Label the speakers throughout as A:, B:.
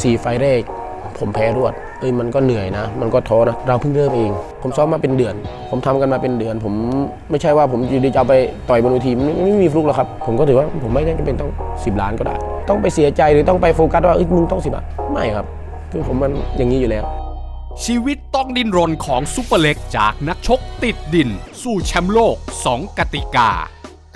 A: สี่ไฟแรก ผมแพ้รวดเอ้ยมันก็เหนื่อยนะ มันก็ท้อนะ เราเพิ่งเริ่มเอง ผมซ้อมมาเป็นเดือน ผมทำกันมาเป็นเดือน ผมไม่ใช่ว่าผมอยู่ดีจะเอาไปต่อยบนเวทีมันไม่มีฟลุกหรอกครับ ผมก็ถือว่าผมไม่จำเป็นต้อง 10 ล้านก็ได้ ต้องไปเสียใจหรือต้องไปโฟกัสว่าเอ้ยมึงต้องสิบล้านไม่ครับคือผมมันอย่างนี้อยู่แล้ว
B: ชีวิตต้องดิ้นรนของซุปเปอร์เล็กจากนักชกติดดิน สู่แชมป์โลก 2 กติกา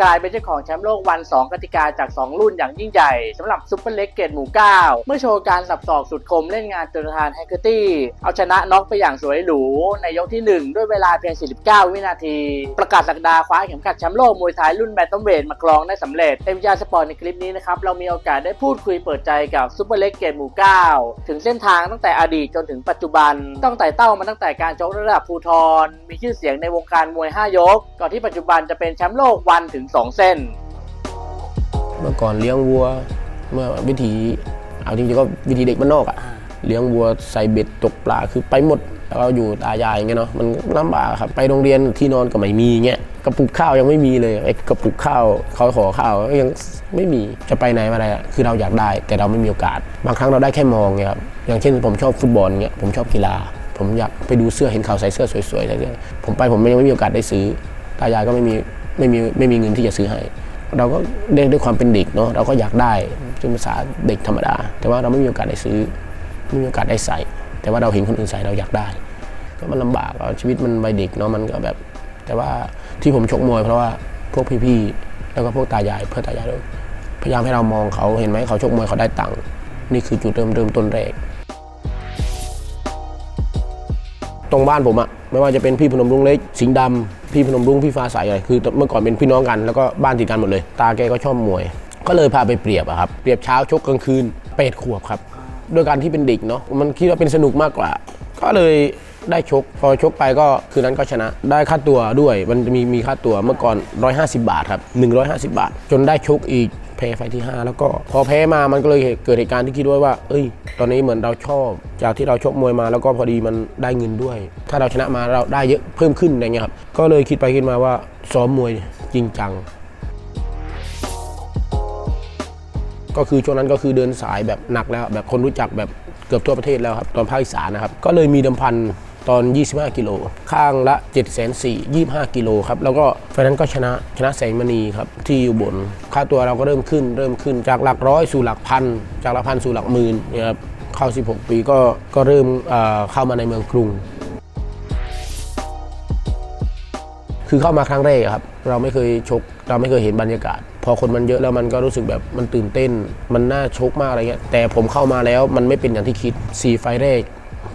C: กลายเป็นเจ้าของแชมป์โลกวัน 2 กติกาจาก 2 รุ่นอย่างยิ่งใหญ่สำหรับซุปเปอร์เล็กเกตหมู่ 9 เมื่อโชว์การสับศอกสุดคมเล่นงานจนทานแฮกเกอร์ตี้ เอาชนะน็อกไปอย่างสวยหรู ในยกที่ 1 ด้วยเวลาเพียง 49 วินาที ประกาศสักดาคว้าเข็มขัดแชมป์โลกมวยไทยรุ่นแบนตัมเวทมาครองได้สำเร็จเอ็มยาสปอร์ตในคลิปนี้นะครับเรามีโอกาสได้พูดคุยเปิดใจกับซุปเปอร์เล็กเกตหมู่ 9 ถึงเส้นทางตั้งแต่อดีตจนถึงปัจจุบันต้องไต่เต้ามาตั้งแต่การชกระดับภูทรมีชื่อเสียงในวงการมวย 5 ยก ก่อนที่ปัจจุบันจะเป็นแชมป์โลกวันถึง2เส้น
A: เมื่อก่อนเลี้ยงวัว เมื่อวิธีเอาจริงๆก็วิธีเด็กบ้านนอกอะเลี้ยงวัวใส่เบ็ดตกปลาคือไปหมดแล้วเราอยู่ตายายอย่างเงี้ยเนาะมันลำบากครับไปโรงเรียนที่นอนก็ไม่มีเงี้ยกระปุกข้าวยังไม่มีเลยไอ้กระปุกข้าวเขาขอข้าวก็ยังไม่มีจะไปไหนมาไหนอะคือเราอยากได้ แต่เราไม่มีโอกาส บางครั้งเราได้แค่มองเงี้ยครับอย่างเช่นผมชอบฟุตบอลเงี้ยผมชอบกีฬา ผมอยากไปดูเสื้อเห็นเขาใส่เสื้อสวยๆใส่เสื้อผมไปผมยังไม่มีโอกาสได้ซื้อตายายก็ไม่มี ไม่มีไม่มีเงินที่จะซื้อให้ เราก็เรียด้วยความเป็นเด็กเนาะเราก็อยากได้เป็นภาษาเด็กธรรมดา แต่ว่าเราไม่มีโอกาสได้ซื้อไม่มีโอกาสได้ใส่ แต่ว่าเราเห็นคนอื่นใส่เราอยากได้ ก็มันลำบากชีวิตมันวัยเด็กเนาะมันก็แบบ แต่ว่าที่ผมชกมวยเพราะว่าพวกพี่ๆแล้วก็พวกตายายเพื่อตายายด้วยพยายามให้เรามองเขาเห็นไหมเขาชกมวยเขาได้ตังค์นี่คือจุดเริ่มเริ่มต้นแรกตรงบ้านผมอะ ไม่ว่าจะเป็นพี่พนมรุ้งเล็กสิงห์ดำพี่พนมรุ้งพี่ฟ้าใสอะไรคือเมื่อก่อนเป็นพี่น้องกันแล้วก็บ้านติดกันหมดเลย ตาแกก็ชอบมวย ก็เลยพาไปเปรียบอะครับเปรียบเช้าชกกลางคืนเป็ดขวบครับด้วยการที่เป็นเด็กเนาะมันคิดว่าเป็นสนุกมากกว่า ก็เลยได้ชก พอชกไปก็คืนนั้นก็ชนะ ได้ค่าตัวด้วย มันจะมีมีค่าตัวเมื่อก่อน 150 บาทครับ 150 บาท จนได้ชกอีก แพ้ไฟที่ 5 แล้วก็พอแพ้มามันก็เลยเกิดเหตุการณ์ที่คิดไว้ว่า เอ้ย ตอนนี้เหมือนเราชอบ จากที่เราชกมวยมาแล้วก็พอดีมันได้เงินด้วย ถ้าเราชนะมาเราได้เยอะเพิ่มขึ้นอะไรเงี้ยครับก็เลยคิดไปคิดมาว่าซ้อมมวยจริงจังก็คือช่วงนั้นก็คือเดินสายแบบหนักแล้วแบบคนรู้จักแบบเกือบทั่วประเทศแล้วครับตอนภาคอีสานนะครับก็เลยมีเดิมพัน ตอน 25 กิโล ข้างละ 7 4 0 0 0 25 กิโลครับ แล้วก็ไฟนั้นก็ชนะชนะแสงมณีครับ ที่อยู่บน ค่าตัวเราก็เริ่มขึ้น เริ่มขึ้นจากหลักร้อยสู่หลักพัน จากหลักพันสู่หลักหมื่นนี่ยครับ เข้า 16 ปีก็ก็เริ่มเข้ามาในเมืองกรุง คือเข้ามาครั้งแรกครับ เราไม่เคยชก เราไม่เคยเห็นบรรยากาศพอคนมันเยอะแล้วมันก็รู้สึกแบบมันตื่นเต้น มันน่าชกมากอะไรเงี้ยแต่ผมเข้ามาแล้วมันไม่เป็นอย่างที่คิด4ไฟแรก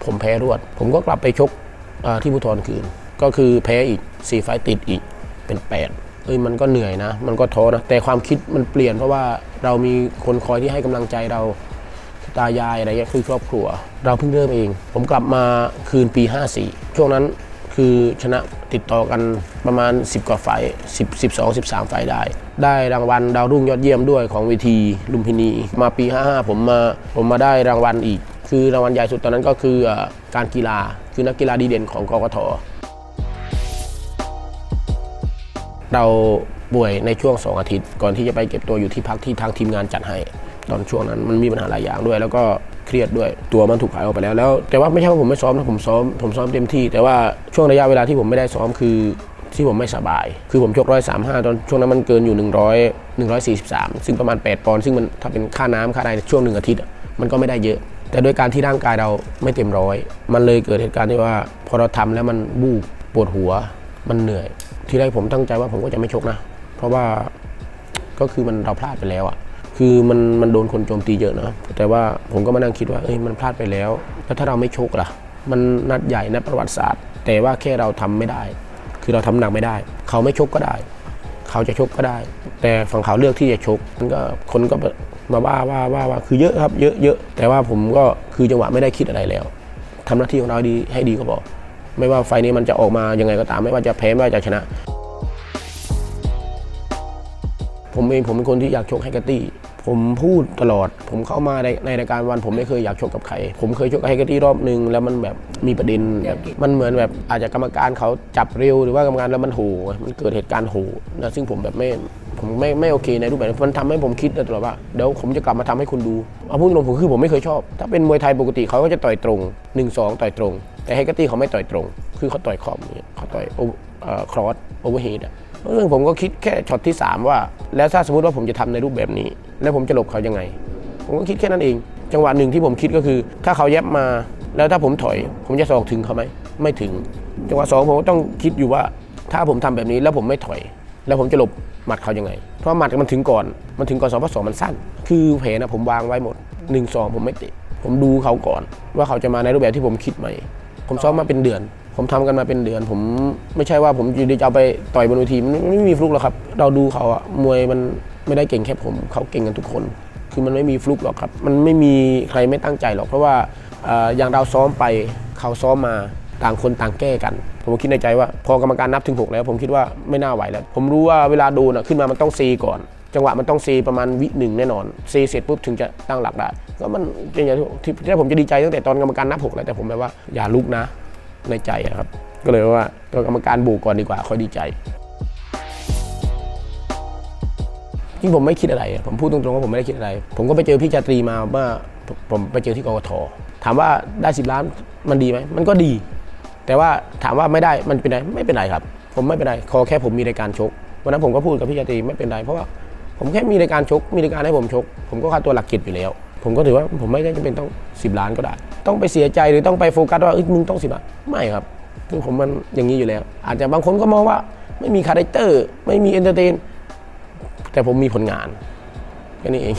A: ผมแพ้รวด ผมก็กลับไปชกที่ภูทรคืน ก็คือแพ้อีก4ไฟติดอีกเป็น 8เอ้ยมันก็เหนื่อยนะ มันก็ท้อนะ แต่ความคิดมันเปลี่ยนเพราะว่าเรามีคนคอยที่ให้กำลังใจเราตายายอะไรเงี้ยคือครอบครัว เราเพิ่งเริ่มเอง ผมกลับมาคืนปี 54 ช่วงนั้นคือชนะติดต่อกันประมาณ 10 กว่าไฟ10 12 13 ไฟได้ ได้รางวัลดาวรุ่งยอดเยี่ยมด้วยของเวทีลุมพินี มาปี 55 ผมมาผมมาได้รางวัลอีก คือรางวัลใหญ่สุดตอนนั้นก็คือการกีฬาคือนักกีฬาดีเด่นของกกทเราป่วยในช่วง 2 อาทิตย์ ก่อนที่จะไปเก็บตัวอยู่ที่พักที่ทางทีมงานจัดให้ ตอนช่วงนั้นมันมีปัญหาหลายอย่างด้วย แล้วก็เครียดด้วยตัวมันถูกขายออกไปแล้วแล้ว แต่ว่าไม่ใช่ว่าผมไม่ซ้อมนะผมซ้อมผมซ้อมเต็มที่ แต่ว่าช่วงระยะเวลาที่ผมไม่ได้ซ้อมคือที่ผมไม่สบาย คือผมชกร้อยสามห้าตอนช่วงนั้นมันเกินอยู่ 100 143 ซึ่งประมาณ 8 ปอนด์ซึ่งมันถ้าเป็นค่าน้ำค่าอะไรในช่วงหนึ่งอาทิตย์ มันก็ไม่ได้เยอะ แต่โดยการที่ร่างกายเราไม่เต็มร้อย มันเลยเกิดเหตุการณ์ที่ว่า พอเราทำแล้วมันบูบปวดหัว มันเหนื่อย ทีแรกผมตั้งใจว่าผมก็จะไม่ชกนะ เพราะว่าก็คือมันเราพลาดไปแล้วอะคือมันมันโดนคนโจมตีเยอะนะ แต่ว่าผมก็มานั่งคิดว่าเอ้ยมันพลาดไปแล้ว แล้วถ้าเราไม่ชกล่ะ มันนัดใหญ่นัดประวัติศาสตร์ แต่ว่าแค่เราทำไม่ได้ คือเราทำหนักไม่ได้ เขาไม่ชกก็ได้ เขาจะชกก็ได้ แต่ฝั่งเขาเลือกที่จะชกมันก็คนก็ มาว่าว่าว่าว่าคือเยอะครับเยอะเยอะแต่ว่าผมก็คือจังหวะไม่ได้คิดอะไรแล้วทำหน้าที่ของเราดีให้ดีก็พอไม่ว่าไฟนี้มันจะออกมายังไงก็ตามไม่ว่าจะแพ้ไม่ว่าจะชนะ ผมเองผมเป็นคนที่อยากชกให้กบตี้ผมพูดตลอด ผมเข้ามาในในรายการวันผมไม่เคยอยากชกกับใคร ผมเคยชกกับไฮกบตี้รอบหนึ่งแล้วมันแบบมีประเด็นแบบมันเหมือนแบบอาจจะกรรมการเขาจับเร็วหรือว่ากรรมการแล้วมันโหมันเกิดเหตุการณ์โหนะซึ่งผมแบบไม่ ผมไม่ไม่โอเคในรูปแบบมันทำให้ผมคิดตลอดว่าเดี๋ยวผมจะกลับมาทำให้คุณดูเอาพูดตรงผมคือผมไม่เคยชอบ ถ้าเป็นมวยไทยปกติเขาก็จะต่อยตรง1 2ต่อยตรง แต่เฮกเกตี้เขาไม่ต่อยตรง คือเขาต่อยขอบอย่เงี้ยเขาต่อยครอสโอเวอร์เฮดอะซึ่งผมก็คิดแค่ช็อตที่ 3 ว่า แล้วถ้าสมมติว่าผมจะทำในรูปแบบนี้ แล้วผมจะหลบเขายังไง ผมก็คิดแค่นั้นเอง จังหวะหนึ่งที่ผมคิดก็คือ ถ้าเขาแยบมาแล้วถ้าผมถอย ผมจะสอกถึงเขาไหมไม่ถึง จังหวะสองผมก็ต้องคิดอยู่ว่า ถ้าผมทำแบบนี้แล้วผมไม่ถอย แล้วผมจะหลบ หมัดเขายังไง เพราะหมัดมันถึงก่อน มันถึงก่อนสองเพราะสองมันสั้น คือแผนนะผมวางไว้หมด1นสองผมไม่เตะผมดูเขาก่อน ว่าเขาจะมาในรูปแบบที่ผมคิดไหม ผมซ้อมมาเป็นเดือน ผมทำกันมาเป็นเดือน ผมไม่ใช่ว่าผมจะเอาไปต่อยบนเวทีมันไม่มีฟลุกหรอกครับ เราดูเขาอะมวยมันไม่ได้เก่งแค่ผม เขาเก่งกันทุกคน คือมันไม่มีฟลุกหรอกครับ มันไม่มีใครไม่ตั้งใจหรอก เพราะว่าอย่างเราซ้อมไปเขาซ้อมมา ต่างคนต่างแก้กัน ผมคิดในใจว่า พอกรรมการนับถึง 6 แล้ว ผมคิดว่าไม่น่าไหวแล้ว ผมรู้ว่าเวลาโดนะขึ้นมามันต้องซีก่อน จังหวะมันต้องซีประมาณวิหนึ่งแน่นอนซีเสร็จปุ๊บถึงจะตั้งหลักได้ก็มันอย่างที่ที่ผมจะดีใจตั้งแต่ตอนกรรมการนับหกแล้วแต่ผมแบบว่าอย่าลุกนะในใจครับ ก็เลยว่าก็กรรมการบูกก่อนดีกว่าค่อยดีใจจริงผมไม่คิดอะไร ผมพูดตรงๆว่าผมไม่ได้คิดอะไร ผมก็ไปเจอพี่จาตรีมาเมื่อผมผมไปเจอที่กกทถามว่าได้สิบล้านมันดีไหมมันก็ดี แต่ว่าถามว่าไม่ได้มันเป็นไรไม่เป็นไรครับ ผมไม่เป็นไรขอแค่ผมมีรายการชกวันนั้นผมก็พูดกับพี่จาตรีไม่เป็นไรเพราะว่าผมแค่มีรายการชกมีรายการให้ผมชก ผมก็ค่าตัวหลักเจ็ดอยู่แล้ว ผมก็ถือว่าผมไม่ได้จำเป็นต้อง 10 ล้านก็ได้ ต้องไปเสียใจหรือต้องไปโฟกัสว่าเอ้ยมึงต้องสิบล้านไม่ครับ คือผมมันอย่างนี้อยู่แล้ว อาจจะบางคนก็มองว่าไม่มีคาแรคเตอร์ไม่มีเอนเตอร์เทนแต่ผมมีผลงานแค่นี้เอง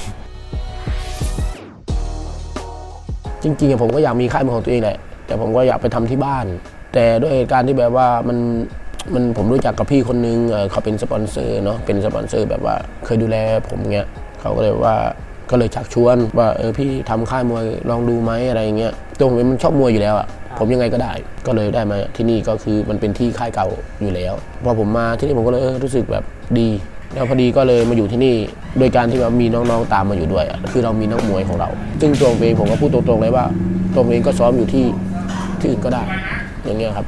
A: จริงๆผมก็อยากมีค่ายเป็นของตัวเองแหละแต่ผมก็อยากไปทำที่บ้าน แต่ด้วยการที่แบบว่ามันมันผมรู้จักกับพี่คนนึงเอ่อเขาเป็นสปอนเซอร์เนาะเป็นสปอนเซอร์แบบว่าเคยดูแลผมเงี้ยเขาก็เลยว่าก็เลยชักชวนว่าเออพี่ทำค่ายมวยลองดูไหมอะไรเงี้ยตัวผมเองมันชอบมวยอยู่แล้วอะผมยังไงก็ได้ ก็เลยได้มาที่นี่ก็คือมันเป็นที่ค่ายเก่าอยู่แล้วพอผมมาที่นี่ผมก็เลยเออรู้สึกแบบดีแล้วพอดีก็เลยมาอยู่ที่นี่ โดยการที่ว่ามีน้องๆตามมาอยู่ด้วยอะคือเรามีนักมวยของเรา ซึ่งตัวผมเองผมก็พูดตรงๆเลยว่าตัวผมเองก็ซ้อมอยู่ที่ที่อื่นก็ได้ อย่างเงี้ยครับ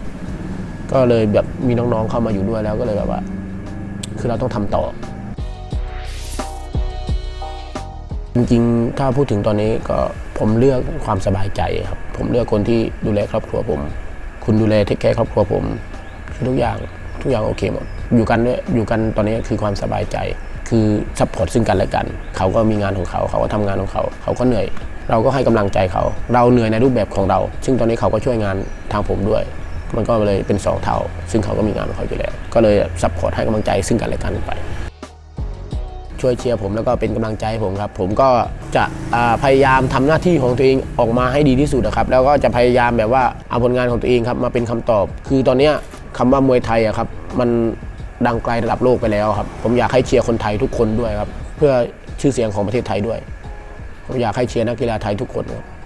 A: ก็เลยแบบมีน้องๆเข้ามาอยู่ด้วยแล้วก็เลยแบบว่า คือเราต้องทำต่อ จริงๆ ถ้าพูดถึงตอนนี้ก็ผมเลือกความสบายใจครับ ผมเลือกคนที่ดูแลครอบครัวผม คุณดูแลเทคแคร์ครอบครัวผมคือทุกอย่างทุกอย่างโอเคหมดอยู่กันด้วยอยู่กันตอนนี้คือความสบายใจ คือซัพพอร์ตซึ่งกันและกัน เขาก็มีงานของเขา เขาก็ทำงานของเขา เขาก็เหนื่อย เราก็ให้กำลังใจเขา เราเหนื่อยในรูปแบบของเรา ซึ่งตอนนี้เขาก็ช่วยงานทางผมด้วย มันก็เลยเป็นสองเท่า ซึ่งเขาก็มีงานของเขาอยู่แล้ว ก็เลยซัพพอร์ตให้กำลังใจซึ่งกันและกันไป ช่วยเชียร์ผมแล้วก็เป็นกำลังใจผมครับ ผมก็จะพยายามทำหน้าที่ของตัวเองออกมาให้ดีที่สุดนะครับ แล้วก็จะพยายามแบบว่าเอาผลงานของตัวเองครับมาเป็นคำตอบ คือตอนนี้ยคำว่ามวยไทยอะครับ มันดังไกลระดับโลกไปแล้วครับ ผมอยากให้เชียร์คนไทยทุกคนด้วยครับ เพื่อชื่อเสียงของประเทศไทยด้วย อยากให้เชียร์นักกีฬาไทยทุกคนครับ